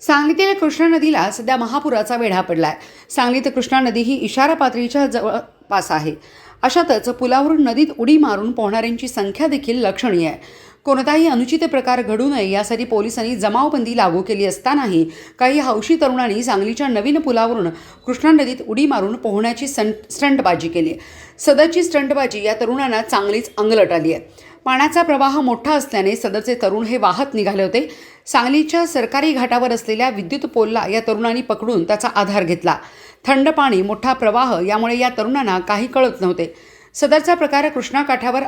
सांगलीतील कृष्णा नदीला सध्या महापुराचा वेढा पडला आहे सांगलीत कृष्णा नदी ही इशारा पातळीच्या जवळपास आहे. अशातच पुलावरून नदीत उडी मारून पोहणाऱ्यांची संख्या देखील लक्षणीय आहे. कोणताही अनुचित प्रकार घडू नये यासाठी पोलिसांनी जमावबंदी लागू केली असतानाही काही हौशी तरुणांनी सांगलीच्या नवीन पुलावरून कृष्णा नदीत उडी मारून पोहण्याची सं स्टंटबाजी केली. सदरची स्टंटबाजी या तरुणांना चांगलीच अंगलट आली आहे. पाण्याचा प्रवाह मोठा असल्याने सदरचे तरुण हे वाहत निघाले होते. सांगलीच्या सरकारी घाटावर असलेल्या विद्युत पोलला या तरुणांनी पकडून त्याचा आधार घेतला. थंड पाणी मोठा प्रवाह यामुळे या तरुणांना काही कळत नव्हते. सदरचा प्रकार कृष्णा काठावर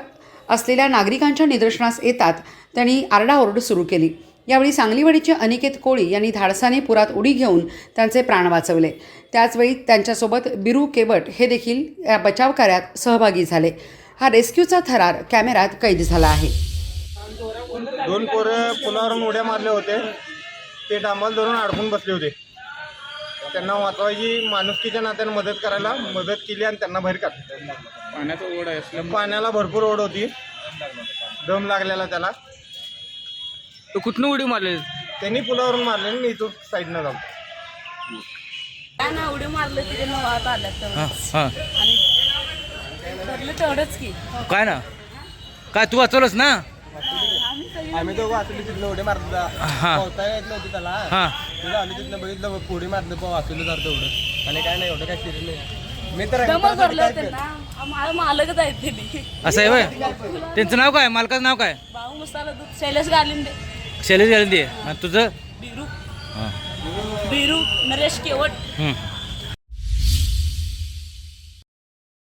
असलेल्या नागरिकांच्या निदर्शनास येतात. त्यांनी आरडाओरड सुरू केली. यावेळी सांगलीवाडीचे अनिकेत कोळी यांनी धाडसाने पुरात उडी घेऊन त्यांचे प्राण वाचवले. त्याचवेळी त्यांच्यासोबत बिरू केवट हे देखील या बचावकार्यात सहभागी झाले. हा रेस्क्यूचा थरार कॅमेऱ्यात कैद झाला आहे. दोन पोरं पुलावरून उड्या मारले होते. ते डांबाल धरून अडकून बसले होते. त्यांना वाचवायची माणुसकीच्या नात्याने मदत करायला मदत केली आणि त्यांना बाहेर काढलं. पाण्याचा ओढ आहे पाण्याला भरपूर ओढ होती. दम लागलेला त्याला. तो कुठनं उडी मारले? त्यांनी पुलावरून मारले आणि मी इथून साईडनं जाऊ काय ना उडी मारलं तिथे वाहत हां हां. आणि ठरलं तेवढंच की. काय ना? काय तू वाचवलंस ना? आम्ही दोघं वाचले तिथलं उडी मारत हां. पोहता येत नव्हती त्याला. हां. तिथं आम्ही तिथनं बघितलं पुढे मारलं पण वाचवलं जातं एवढं. आणि काय नाही एवढं काय सिरियस नाही. मी तर दमं भरलं होतं ना. मला मालकच आहेत त्यांनी असं आहे त्यांचं नाव काय? मालकाचं नाव काय? भाऊ मसाला दूध शैलेश गालिंदे. शैलेश आणि तुझं? बिरू हां. बिरू नरेश केवट. हं.